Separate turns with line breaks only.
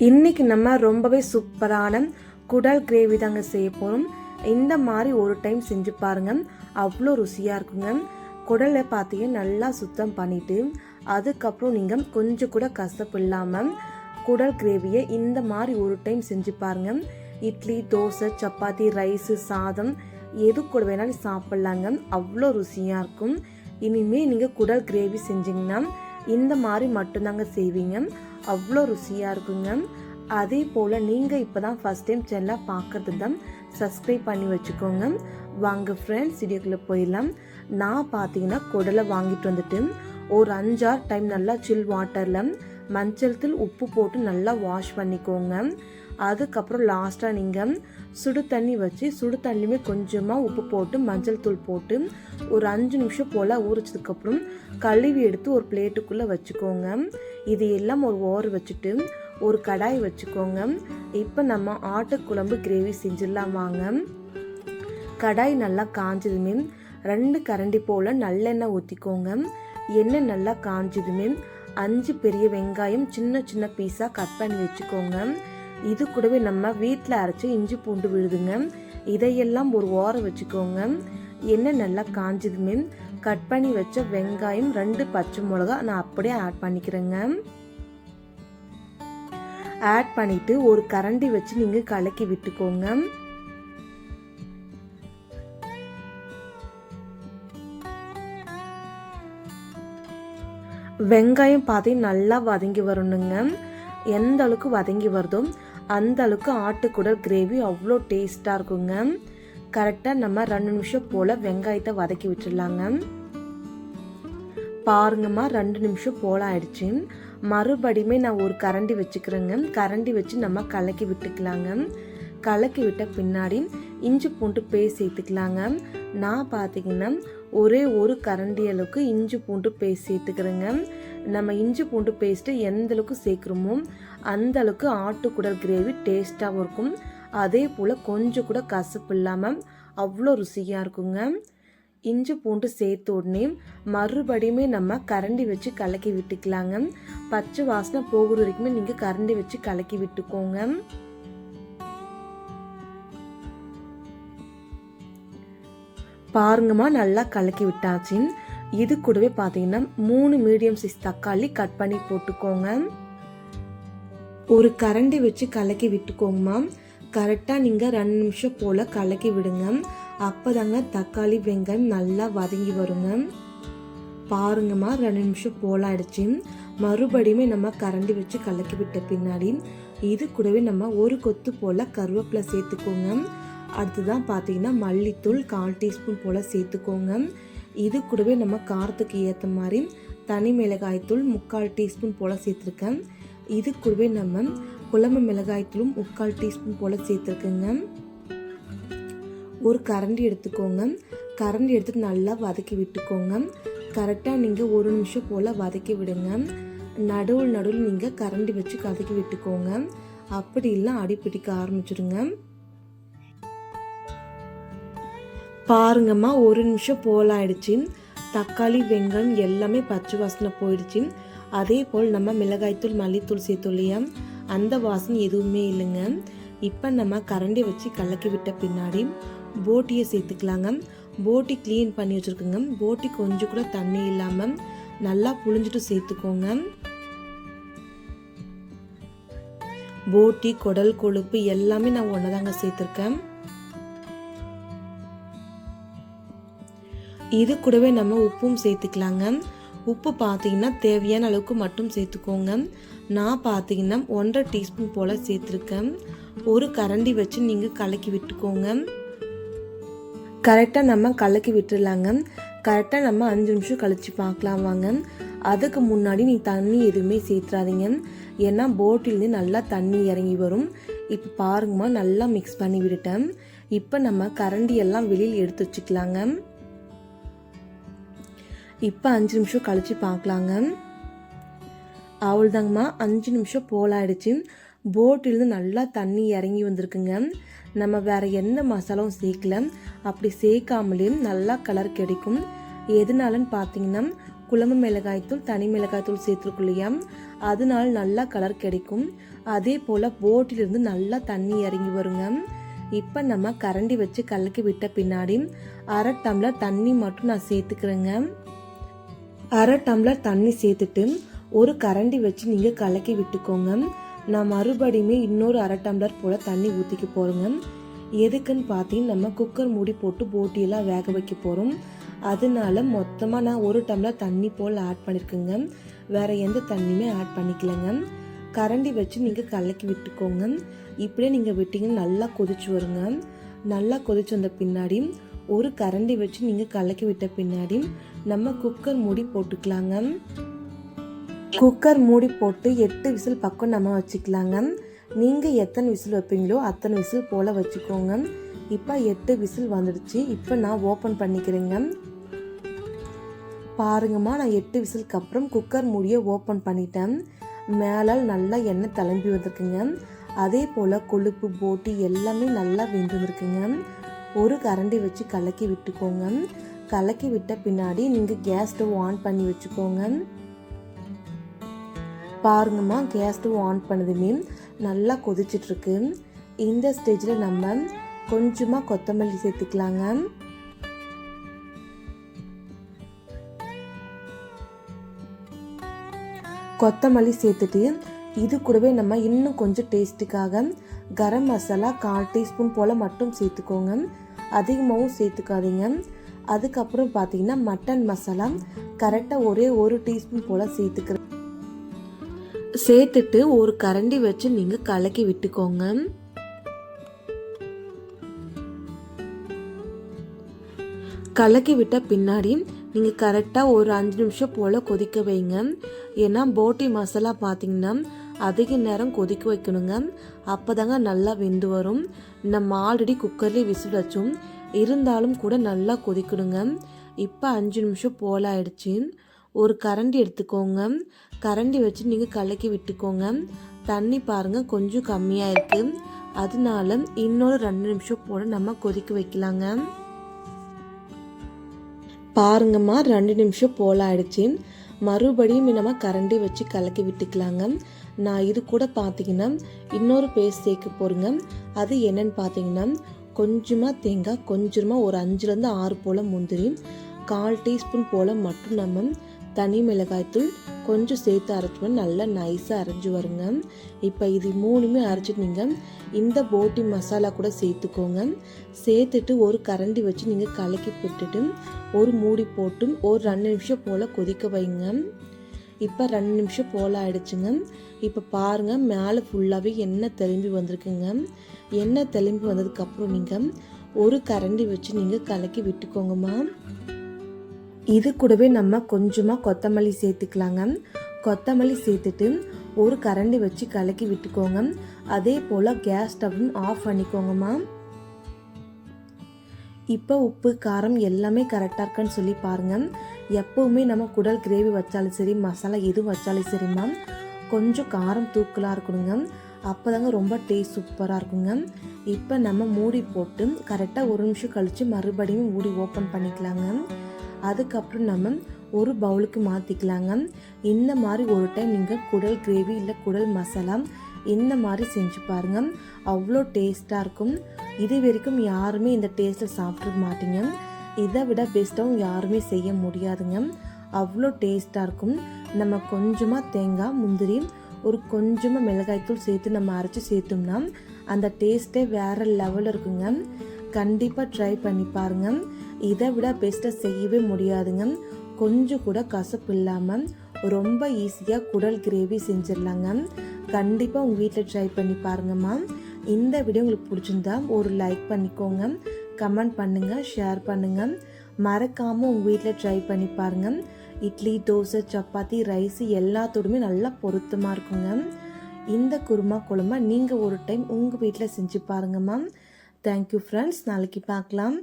இன்னைக்கு நம்ம ரொம்பவே சூப்பரான குடல் கிரேவி தாங்க செய்ய போகிறோம் இந்த மாதிரி ஒரு டைம் செஞ்சு பாருங்க. அவ்வளோ ருசியாக இருக்குங்க. குடலை பார்த்தீங்கன்னா நல்லா சுத்தம் பண்ணிவிட்டு அதுக்கப்புறம் நீங்கள் கொஞ்சம் கூட கசப்பு இல்லாமல் குடல் கிரேவியை இந்த மாதிரி ஒரு டைம் செஞ்சு பாருங்க. இட்லி தோசை சப்பாத்தி ரைஸு சாதம் எது கூட வேணாலும் சாப்பிட்லாங்க. அவ்வளோ ருசியாக இருக்கும். இனிமேல் நீங்கள் குடல் கிரேவி செஞ்சிங்கன்னா இந்த மாதிரி மட்டும்தாங்க செய்வீங்க. அவ்வளோ ருசியாக இருக்குங்க. அதே போல் நீங்கள் இப்போ தான் ஃபஸ்ட் டைம் சேனலாக பார்க்குறது தான் சப்ஸ்கிரைப் பண்ணி வச்சுக்கோங்க. வாங்க ஃப்ரெண்ட்ஸ் வீடியோக்குள்ளே போயிடலாம். நான் பார்த்தீங்கன்னா குடலை வாங்கிட்டு வந்துட்டு ஒரு அஞ்சாறு டைம் நல்லா சில் வாட்டரில் மஞ்சள் தூள் உப்பு போட்டு நல்லா வாஷ் பண்ணிக்கோங்க. அதுக்கப்புறம் லாஸ்ட்டாக நீங்கள் சுடு தண்ணி வச்சு சுடு தண்ணியுமே கொஞ்சமாக உப்பு போட்டு மஞ்சள் தூள் போட்டு ஒரு அஞ்சு நிமிஷம் போல் ஊறிச்சதுக்கப்புறம் கழுவி எடுத்து ஒரு பிளேட்டுக்குள்ளே வச்சுக்கோங்க. இது எல்லாம் ஒரு ஓர் வச்சுட்டு ஒரு கடாய் வச்சுக்கோங்க. இப்போ நம்ம ஆட்டுக்குழம்பு கிரேவி செஞ்சிடலாம் வாங்க. கடாய் நல்லா காஞ்சதுமே ரெண்டு கரண்டி போல் நல்லெண்ணெய் ஊற்றிக்கோங்க எண்ணெய் நல்லா காஞ்சதுமே அஞ்சு பெரிய வெங்காயம் சின்ன சின்ன பீஸாக கட் பண்ணி வச்சுக்கோங்க. இது கூடவே நம்ம வீட்டில் அரைச்சி இஞ்சி பூண்டு விழுதுங்க. இதையெல்லாம் ஒரு ஓரம் வச்சுக்கோங்க. எண்ணெய் நல்லா காஞ்சதுமே கட் பண்ணி வச்ச வெங்காயம் ரெண்டு பச்சை மிளகா நான் அப்படியே ஆட் பண்ணிக்கிறேங்க. ஆட் பண்ணிட்டு ஒரு கரண்டி வச்சு நீங்கள் கலக்கி விட்டுக்கோங்க. வெங்காயம் பார்த்து நல்லா வதங்கி வரணுங்க. எந்த அளவுக்கு வதங்கி வருதோ அந்த அளவுக்கு ஆட்டுக்குடல் கிரேவி அவ்வளோ டேஸ்ட்டாக இருக்குங்க. கரெக்டாக நம்ம ரெண்டு நிமிஷம் போல் வெங்காயத்தை வதக்கி விட்டுடலாங்க. பாருங்கம்மா ரெண்டு நிமிஷம் போல் ஆயிடுச்சு. மறுபடியுமே நான் ஒரு கரண்டி வச்சுக்கிறேங்க. கரண்டி வச்சு நம்ம கலக்கி விட்டுக்கலாங்க. கலக்கி விட்ட பின்னாடி இஞ்சி பூண்டு பேஸ்ட் சேர்த்துக்கலாங்க. நான் பார்த்தீங்கன்னா ஒரே ஒரு கரண்டி அளவுக்கு இஞ்சி பூண்டு பேஸ்ட் சேர்த்துக்கிறேங்க. நம்ம இஞ்சி பூண்டு பேஸ்ட்டு எந்த அளவுக்கு சேர்க்குறோமோ அந்த அளவுக்கு ஆட்டுக்குடல் கிரேவி டேஸ்ட்டாகவும் இருக்கும். அதே போல் கொஞ்சம் கூட கசப்பு இல்லாமல் அவ்வளோ ருசியாக இருக்குங்க. இஞ்சி பூண்டு சேர்த்த உடனே மறுபடியுமே நம்ம கரண்டி வச்சு கலக்கி விட்டுக்கலாங்க. பச்சை வாசனை போகிற வரைக்குமே நீங்கள் கரண்டி வச்சு கலக்கி விட்டுக்கோங்க. பாருங்கம்மா நல்லா கலக்கி விட்டாச்சு. இது கூடவே பார்த்தீங்கன்னா மூணு மீடியம் சைஸ் தக்காளி கட் பண்ணி போட்டுக்கோங்க. ஒரு கரண்டி வச்சு கலக்கி விட்டுக்கோங்கம்மா. கரெக்டாக நீங்கள் ரெண்டு நிமிஷம் போல் கலக்கி விடுங்க. அப்போ தாங்க தக்காளி வெங்காயம் நல்லா வதங்கி வருங்க. பாருங்கம்மா ரெண்டு நிமிஷம் போல் ஆயிடுச்சு. மறுபடியுமே நம்ம கரண்டி வச்சு கலக்கி விட்ட பின்னாடி இது கூடவே நம்ம ஒரு கொத்து போல் கருவேப்பிலை சேர்த்துக்கோங்க. அடுத்ததான் பார்த்தீங்கன்னா மல்லித்தூள் கால் டீஸ்பூன் போல் சேர்த்துக்கோங்க. இது கூடவே நம்ம காரத்துக்கு ஏற்ற மாதிரி தனி மிளகாய்த்தூள் முக்கால் டீஸ்பூன் போல் சேர்த்துருக்கேன். இது கூடவே நம்ம குழம்பு மிளகாய்த்தூளும் முக்கால் டீஸ்பூன் போல் சேர்த்துருக்குங்க. ஒரு கரண்டி எடுத்துக்கோங்க. கரண்டி எடுத்துட்டு நல்லா வதக்கி விட்டுக்கோங்க. கரெக்டாக நீங்கள் ஒரு நிமிஷம் போல் வதக்கி விடுங்க. நடுவில் நடுவில் நீங்கள் கரண்டி வச்சு கதக்கி விட்டுக்கோங்க. அப்படி இல்லை அடி பிடிக்க ஆரம்பிச்சிடுங்க பாருங்கம்மா ஒரு நிமிஷம் போல் ஆயிடுச்சு. தக்காளி வெங்காயம் எல்லாமே பச்சை வாசனை போயிடுச்சு. அதே போல் நம்ம மிளகாய்த்தூள் மல்லித்தூள் சேர்த்துள்ளியா அந்த வாசனை எதுவுமே இல்லைங்க. இப்போ நம்ம கரண்டி வச்சு கலக்கி விட்ட பின்னாடி போட்டியை சேர்த்துக்கலாங்க. போட்டி க்ளீன் பண்ணி வச்சுருக்குங்க. போட்டி கொஞ்சம் கூட தண்ணி இல்லாமல் நல்லா புழிஞ்சிட்டு சேர்த்துக்கோங்க. போட்டி குடல் கொழுப்பு எல்லாமே நான் ஒன்று தாங்க சேர்த்துருக்கேன். இது கூடவே நம்ம உப்பும் சேர்த்துக்கலாங்க. உப்பு பார்த்தீங்கன்னா தேவையான அளவுக்கு மட்டும் சேர்த்துக்கோங்க. நான் பார்த்தீங்கன்னா ஒன்றரை டீஸ்பூன் போல் சேர்த்துருக்கேன். ஒரு கரண்டி வச்சு நீங்கள் கலக்கி விட்டுக்கோங்க. கரெக்டாக நம்ம கலக்கி விட்டுடலாங்க கரெக்டாக நம்ம அஞ்சு நிமிஷம் கழித்து பார்க்கலாம் வாங்க. அதுக்கு முன்னாடி நீ தண்ணி எதுவுமே சேர்த்துறாதீங்க. ஏன்னா போட்டிலேருந்து நல்லா தண்ணி இறங்கி வரும். இப்போ பாருங்கம்மா நல்லா மிக்ஸ் பண்ணி விட்டுட்டேன். இப்போ நம்ம கரண்டி எல்லாம் வெளியில் எடுத்து வச்சுக்கலாங்க. இப்போ அஞ்சு நிமிஷம் கழித்து பார்க்கலாங்க அவ்வளோதாங்கம்மா அஞ்சு நிமிஷம் போலாயிடுச்சு. போட்டிலேருந்து நல்லா தண்ணி இறங்கி வந்திருக்குங்க. நம்ம வேறு எந்த மசாலாவும் சேர்க்கல. அப்படி சேர்க்காமலேயும் நல்லா கலர் கிடைக்கும். எதனாலன்னு பார்த்தீங்கன்னா குழம்பு மிளகாய்த்தூள் தனி மிளகாய்த்தூள் சேர்த்துருக்கும் இல்லையா? அதனால நல்லா கலர் கிடைக்கும். அதே போல் போட்டிலிருந்து நல்லா தண்ணி இறங்கி வருங்க. இப்போ நம்ம கரண்டி வச்சு கலக்கி விட்ட பின்னாடி அரை டம்ளர் தண்ணி மட்டும் நான் சேர்த்துக்கிறேங்க. அரை டம்ளர் தண்ணி சேர்த்துட்டு ஒரு கரண்டி வச்சு நீங்கள் கலக்கி விட்டுக்கோங்க. நான் மறுபடியுமே இன்னொரு அரை டம்ளர் போல் தண்ணி ஊற்றிக்க போகிறேங்க எதுக்குன்னு பார்த்தீங்கன்னா நம்ம குக்கர் மூடி போட்டு போட்டியெல்லாம் வேக வைக்க போகிறோம் அதனால மொத்தமாக நான் ஒரு டம்ளர் தண்ணி போல் ஆட் பண்ணியிருக்கேங்க வேறு எந்த தண்ணியுமே ஆட் பண்ணிக்கலங்க. கரண்டி வச்சு நீங்கள் கலக்கி விட்டுக்கோங்க. இப்படியே நீங்கள் விட்டிங்கன்னா நல்லா கொதிச்சு வருங்க. நல்லா கொதிச்சு வந்த பின்னாடி ஒரு கரண்டி வச்சு நீங்கள் கலக்கி விட்ட பின்னாடி நம்ம குக்கர் மூடி போட்டுக்கலாங்க. குக்கர் மூடி போட்டு எட்டு விசில் பக்கம் நம்ம வச்சுக்கலாங்க. நீங்கள் எத்தனை விசில் வைப்பீங்களோ அத்தனை விசில் போல் வச்சுக்கோங்க. இப்போ எட்டு விசில் வந்துடுச்சு. இப்போ நான் ஓப்பன் பண்ணிக்கிறேங்க. பாருங்கம்மா நான் எட்டு விசிலுக்கு அப்புறம் குக்கர் மூடியை ஓப்பன் பண்ணிட்டேன். மேலால் நல்லா எண்ணெய் தளம்பி வந்திருக்குங்க. அதே போல் கொழுப்பு போட்டி எல்லாமே நல்லா வெந்துருக்குங்க. ஒரு கரண்டி வச்சு கலக்கி விட்டுக்கோங்க. கலக்கி விட்ட பின்னாடி நீங்கள் கேஸ் ஸ்டவ் ஆன் பண்ணி வச்சுக்கோங்க. பாருங்கம்மா கேஸ் ஸ்டவ் ஆன் பண்ணதுமே நல்லா கொதிச்சிட்ருக்கு. இந்த ஸ்டேஜில் நம்ம கொஞ்சமாக கொத்தமல்லி சேர்த்துக்கலாங்க. கொத்தமல்லி சேர்த்துட்டு இது கூடவே நம்ம இன்னும் கொஞ்சம் டேஸ்ட்டுக்காக கரம் மசாலா கால் டீஸ்பூன் போல் மட்டும் சேர்த்துக்கோங்க. அதிகமாகவும் சேர்த்துக்காதீங்க. அதுக்கப்புறம் பார்த்தீங்கன்னா மட்டன் மசாலா கரெக்டாக ஒரே ஒரு டீஸ்பூன் போல் சேர்த்துக்கிறேன் சேர்த்துட்டு ஒரு கரண்டி வச்சு நீங்கள் கலக்கி விட்டுக்கோங்க. கலக்கி விட்ட பின்னாடி நீங்கள் கரெக்டாக ஒரு அஞ்சு நிமிஷம் போல் கொதிக்க வைங்க. ஏன்னா போட்டி மசாலா பார்த்தீங்கன்னா அதிக நேரம் கொதிக்க வைக்கணுங்க. அப்போ தாங்க நல்லா வெந்து வரும். நம்ம ஆல்ரெடி குக்கர்லேயே விசில் வச்சோம். இருந்தாலும் கூட நல்லா கொதிக்கணுங்க. இப்போ அஞ்சு நிமிஷம் போல் ஆயிடுச்சு. ஒரு கரண்டி எடுத்துக்கோங்க. கரண்டி வச்சு நீங்கள் கலக்கி விட்டுக்கோங்க. தண்ணி பாருங்கள் கொஞ்சம் கம்மியாக இருக்குது அதனால இன்னொரு ரெண்டு நிமிஷம் போல் நம்ம கொதிக்க வைக்கலாங்க. பாருங்கம்மா ரெண்டு நிமிஷம் போல் ஆயிடுச்சு. மறுபடியும் நம்ம கரண்டி வச்சு கலக்கி விட்டுக்கலாங்க. நான் இது கூட பார்த்தீங்கன்னா இன்னொரு பேஸ்ட் சேர்க்க போகிறேங்க அது என்னன்னு பார்த்தீங்கன்னா கொஞ்சமாக தேங்காய் கொஞ்சமாக ஒரு அஞ்சுலேருந்து ஆறு போல் முந்திரி கால் டீஸ்பூன் போல் மட்டும் நம்ம தனி மிளகாய்த்தூள் கொஞ்சம் சேர்த்து அரைச்சோம்னா நல்லா நைஸாக அரைஞ்சி வருங்க. இப்போ இது மூணுமே அரைச்சிட்டு நீங்கள் இந்த போட்டி மசாலா கூட சேர்த்துக்கோங்க. சேர்த்துட்டு ஒரு கரண்டி வச்சு நீங்கள் கலக்கி போட்டுட்டு ஒரு மூடி போட்டு ஒரு ரெண்டு நிமிஷம் போல் கொதிக்க வைங்க. இப்போ ரெண்டு நிமிஷம் போல் ஆயிடுச்சுங்க. இப்போ பாருங்கள் மேலே ஃபுல்லாகவே எண்ணெய் தெளிம்பி வந்திருக்குங்க. எண்ணெய் தெளிம்பி வந்ததுக்கப்புறம் நீங்கள் ஒரு கரண்டி வச்சு நீங்கள் கலக்கி விட்டுக்கோங்கம்மா. இது கூடவே நம்ம கொஞ்சமாக கொத்தமல்லி சேர்த்துக்கலாங்க. கொத்தமல்லி சேர்த்துட்டு ஒரு கரண்டி வச்சு கலக்கி விட்டுக்கோங்க. அதே போல் கேஸ் ஸ்டவ்வும் ஆஃப் பண்ணிக்கோங்கம்மா. இப்போ உப்பு காரம் எல்லாமே கரெக்டாக இருக்குன்னு சொல்லி பாருங்கள் எப்போவுமே நம்ம குடல் கிரேவி வச்சாலும் சரி மசாலா எதுவும் வச்சாலும் சரிம்மா. கொஞ்சம் காரம் தூக்கலாக இருக்கணுங்க. அப்போ தாங்க ரொம்ப டேஸ்ட் சூப்பராக இருக்குங்க. இப்போ நம்ம மூடி போட்டு கரெக்டாக ஒரு நிமிஷம் கழித்து மறுபடியும் மூடி ஓப்பன் பண்ணிக்கலாங்க. அதுக்கப்புறம் நம்ம ஒரு பவுலுக்கு மாற்றிக்கலாங்க இந்த மாதிரி ஒரு டைம் நீங்கள் குடல் கிரேவி இல்லை குடல் மசாலா இந்த மாதிரி செஞ்சு பாருங்கள் அவ்வளோ டேஸ்ட்டாக இருக்கும். இது வரைக்கும் யாருமே இந்த டேஸ்ட்டில் சாப்பிட்ருக்க மாட்டீங்க. இதை விட பெஸ்ட்டாகவும் யாருமே செய்ய முடியாதுங்க. அவ்வளோ டேஸ்ட்டாக இருக்கும். நம்ம கொஞ்சமாக தேங்காய் முந்திரி ஒரு கொஞ்சமாக மிளகாய்த்தூள் சேர்த்து நம்ம அரைச்சி சேர்த்தோம்னா அந்த டேஸ்ட்டே வேறு லெவலில் இருக்குங்க. கண்டிப்பாக ட்ரை பண்ணி பாருங்கள் இதை விட பெஸ்ட்டாக செய்யவே முடியாதுங்க. கொஞ்சம் கூட கசப்பு இல்லாமல் ரொம்ப ஈஸியாக குடல் கிரேவி செஞ்சிடலாங்க. கண்டிப்பாக உங்கள் வீட்டில் ட்ரை பண்ணி பாருங்கம்மா. இந்த வீடியோ உங்களுக்கு பிடிச்சிருந்தா ஒரு லைக் பண்ணிக்கோங்க. கமெண்ட் பண்ணுங்கள் ஷேர் பண்ணுங்கள் மறக்காமல் உங்கள் வீட்டில் ட்ரை பண்ணி பாருங்கள் இட்லி தோசை சப்பாத்தி ரைஸு எல்லாத்தோடுமே நல்லா பொருத்தமாக இருக்குங்க. இந்த குருமா குழம்பை நீங்கள் ஒரு டைம் உங்கள் வீட்டில் செஞ்சு பாருங்கம்மா தேங்க்யூ ஃப்ரெண்ட்ஸ் நாளைக்கு பார்க்கலாம்